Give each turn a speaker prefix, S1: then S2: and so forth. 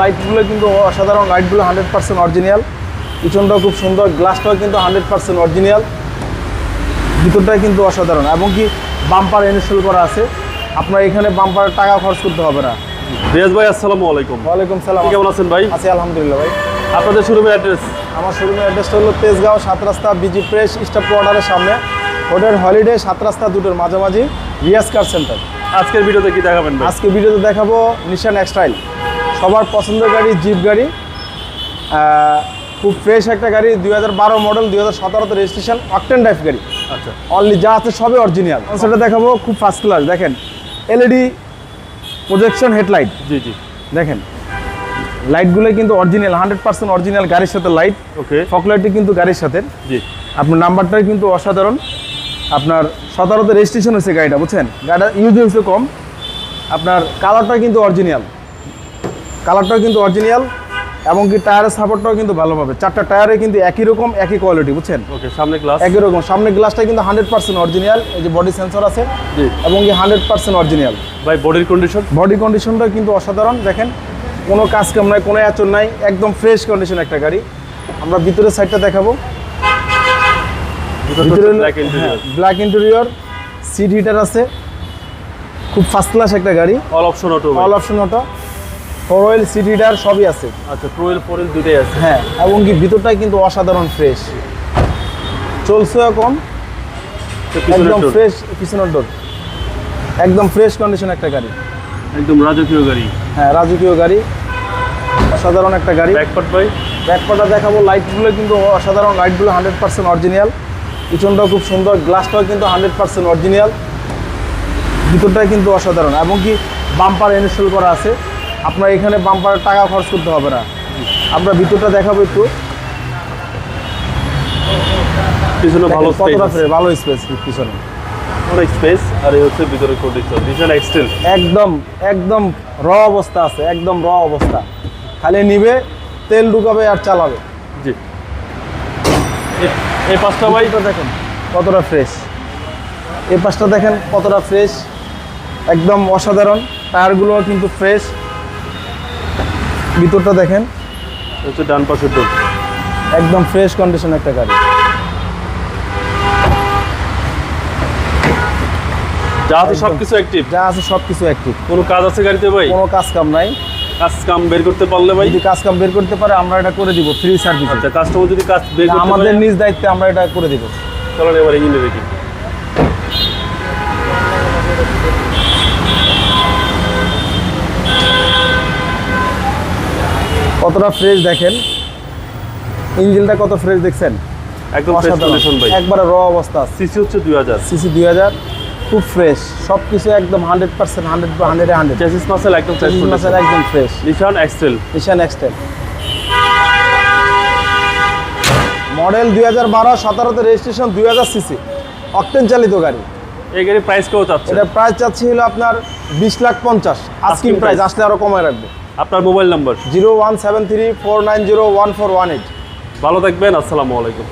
S1: লাইটগুলো কিন্তু অসাধারণ লাইটগুলো হান্ড্রেড পার্সেন্ট অরিজিনাল পিছনটাও খুব সুন্দর গ্লাসটাও কিন্তু হান্ড্রেড পার্সেন্ট অরিজিনাল ভিতরটাই কিন্তু অসাধারণ এবং কি বাম্পার ইনস্টল করা আছে। আপনার এখানে বাম্পারের টাকা খরচ করতে হবে না।
S2: রিয়াজ ভাই আসসালামু আলাইকুম।
S1: ওয়ালাইকুম সালাম।
S2: কেমন আছেন ভাই?
S1: আছি আলহামদুলিল্লাহ ভাই।
S2: আপনাদের শোরুমের অ্যাড্রেস
S1: আমার শোরুমের অ্যাড্রেসটা হলো তেজগাঁও সাত রাস্তা বিজি প্রেস স্টাফ কোয়ার্টারের সামনে। হোটেল হলিডে সাত রাস্তা দুটোর মাঝামাঝি রিয়াজ কার সেন্টার
S2: আজকের ভিডিওতে কি দেখাবেন ভাই?
S1: আজকে ভিডিওতে দেখাবো নিশান এক্সটাইল সবার পছন্দের গাড়ি জিপ গাড়ি। খুব ফ্রেশ একটা গাড়ি দুই হাজার বারো মডেল দুই হাজার সতেরোতে রেজিস্ট্রেশন অকটেন ড্রাইভ গাড়ি।
S2: আচ্ছা।
S1: অনলি যা আছে সবই অরিজিনাল সেটা দেখাবো খুব ফার্স্ট ক্লাস দেখেন। এলইডি প্রজেকশন হেডলাইট
S2: জি জি।
S1: দেখেন লাইটগুলো কিন্তু অরিজিনাল হান্ড্রেড পার্সেন্ট অরিজিনাল গাড়ির সাথে লাইট
S2: ওকে।
S1: ফকলাইটটি কিন্তু গাড়ির সাথে।
S2: জি।
S1: আপনার নাম্বারটাই কিন্তু অসাধারণ। আপনার সতেরোতে রেজিস্ট্রেশন হয়েছে গাড়িটা বুঝছেন? গাড়িটা ইউজ হয়েছে কম। আপনার কালারটা কিন্তু অরিজিনাল কালারটাও কিন্তু অরিজিনাল এবং কি টায়ারের সাপোর্টটাও কিন্তু ভালো পাবে। চারটা টায়ারে কিন্তু একই রকম একই কোয়ালিটি বুঝছেন?
S2: ওকে সামনে গ্লাস
S1: একই রকম। সামনে গ্লাসটা কিন্তু হান্ড্রেড পার্সেন্ট অরিজিনাল এই যে বডি সেন্সর আছে
S2: জি।
S1: এবং কি হান্ড্রেড পার্সেন্ট অরিজিনাল
S2: ভাই বডির কন্ডিশন
S1: বডি কন্ডিশনটা কিন্তু অসাধারণ দেখেন। কোনো কাজ কাম নাই কোনো আচর নাই একদম ফ্রেশ কন্ডিশন একটা গাড়ি। আমরা ভিতরের সাইডটা দেখাবো। ভিতরে
S2: black interior
S1: black interior seat heater আছে। খুব ফার্স্ট ক্লাস একটা গাড়ি।
S2: All option auto
S1: all option auto four wheel seat heater সবই আছে।
S2: আচ্ছা প্রোয়েল ফোরেল দুইটাই আছে।
S1: হ্যাঁ এবং কি ভিতরটাই কিন্তু অসাধারণ ফ্রেশ কম
S2: তো
S1: একদম ফ্রেশ পিছনের ডোর একদম ফ্রেশ কন্ডিশন একটা গাড়ি।
S2: একদম রাজকীয় গাড়ি।
S1: হ্যাঁ রাজকীয় গাড়ি। অসাধারণ একটা গাড়ি।
S2: ব্যাকপার্ট ভাই?
S1: ব্যাকপাটা দেখাবো লাইটগুলো কিন্তু অসাধারণ লাইটগুলো হান্ড্রেড পার্সেন্ট অরিজিনাল পিছনটাও খুব সুন্দর গ্লাসটাও কিন্তু হান্ড্রেড পার্সেন্ট অরিজিনাল ভিতরটাই কিন্তু অসাধারণ এবং কি বাম্পার ইনস্টল করা আছে। আপনার এখানে বাম্পারের টাকা খরচ করতে হবে না। আমরা ভিতরটা দেখাবো একটু।
S2: পিছনে ভালো
S1: কতটা ভালো স্পেস পিছনে।
S2: অনেক স্পেস আর এই হচ্ছে ভিতরে কন্ডিশন নিশান এক্সটেল
S1: একদম একদম র অবস্থা আছে একদম র অবস্থা। খালি নিবে তেল ঢুকাবে আর চালাবে।
S2: জি। এ- এই পাঁচটা ভাই?
S1: দেখেন কতটা ফ্রেশ এই পাশটা দেখেন কতটা ফ্রেশ একদম অসাধারণ। টায়ারগুলো কিন্তু ফ্রেশ ভিতরটা দেখেন।
S2: হচ্ছে ডান পাশের ডোর
S1: একদম ফ্রেশ কন্ডিশন একটা গাড়ি।
S2: যা আছে সবকিছু অ্যাক্টিভ
S1: যা আছে সব কিছু অ্যাক্টিভ
S2: কোনো কাজ আছে গাড়িতে ভাই?
S1: কোনো কাজ কাম নাই।
S2: কাজ কাম বের করতে পারলে ভাই?
S1: যদি কাজ কাম বের করতে পারে আমরা এটা করে দিব ফ্রি সার্ভিস
S2: আচ্ছা কাস্টমার যদি কাজ বের করতে
S1: আমাদের নিজ দায়িত্বে আমরা এটা করে দিব।
S2: চলেন এবার ইঞ্জিনে দেখি।
S1: কতটা ফ্রেশ দেখেন? ইঞ্জিনটা কত ফ্রেশ দেখছেন?
S2: একদম
S1: একবারে র অবস্থা
S2: সিসি হচ্ছে দুই হাজার।
S1: সিসি দুই হাজার খুব ফ্রেশ সব কিছু একদম হান্ড্রেড পার্সেন্ট হান্ড্রেড হান্ড্রেডে হান্ড্রেড
S2: চেসিস মাসেল একদম ফ্রেশ কন্ডিশন
S1: একদম fresh
S2: Nissan X Trail
S1: Nissan X Trail model দুই হাজার বারো সতেরোতে রেজিস্ট্রেশন দুই হাজার সিসি অক্টেন চালিত গাড়ি।
S2: এই গাড়ি প্রাইস কেউ চাচ্ছে
S1: এটা প্রাইস চাচ্ছি হলো আপনার বিশ লাখ পঞ্চাশ। Asking price. আসলে আরও কমায় রাখবে।
S2: আপনার mobile number?
S1: Zero one seven three four nine zero one four one eight.
S2: ভালো থাকবেন আসসালামু আলাইকুম।